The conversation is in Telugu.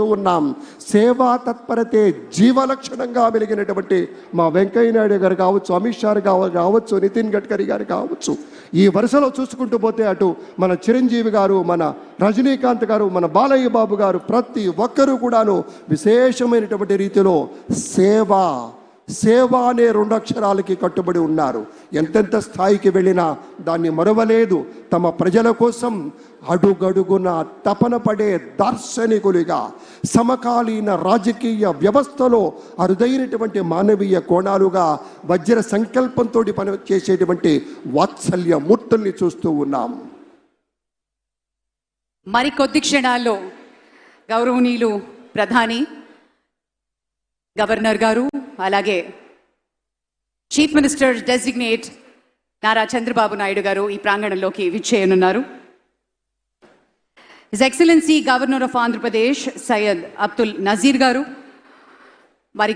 ఉన్నాం. సేవా తత్పరతే జీవలక్షణంగా వెలిగినటువంటి మా వెంకయ్య నాయుడు గారు కావచ్చు అమిత్ షా గారు కావచ్చు నితిన్ గడ్కరీ గారు కావచ్చు. ఈ వరుసలో చూసుకుంటూ పోతే అటు మన చిరంజీవి గారు మన రజనీకాంత్ గారు మన బాలయ్య బాబు గారు ప్రతి ఒక్కరూ కూడాను విశేషమైనటువంటి రీతిలో సేవ సేవ అనే రెండు అక్షరాలకి కట్టుబడి ఉన్నారు. ఎంతెంత స్థాయికి వెళ్ళినా దాన్ని మరవలేదు. తమ ప్రజల కోసం అడుగడుగున తపన పడే దార్శనికులుగా సమకాలీన రాజకీయ వ్యవస్థలో అరుదైనటువంటి మానవీయ కోణాలుగా వజ్ర సంకల్పంతో పని చేసేటువంటి వాత్సల్య మూర్తుల్ని చూస్తూ ఉన్నాం. మరి కొద్ది క్షణాల్లో గౌరవనీయులు ప్రధాని గవర్నర్ గారు అలాగే chief minister designate Nara Chandrababu Naidu గారు ఈ ప్రాంగణంలోకి విచ్చేయనున్నారు. His excellency governor of Andhra Pradesh Syed Abdul Nazeer గారు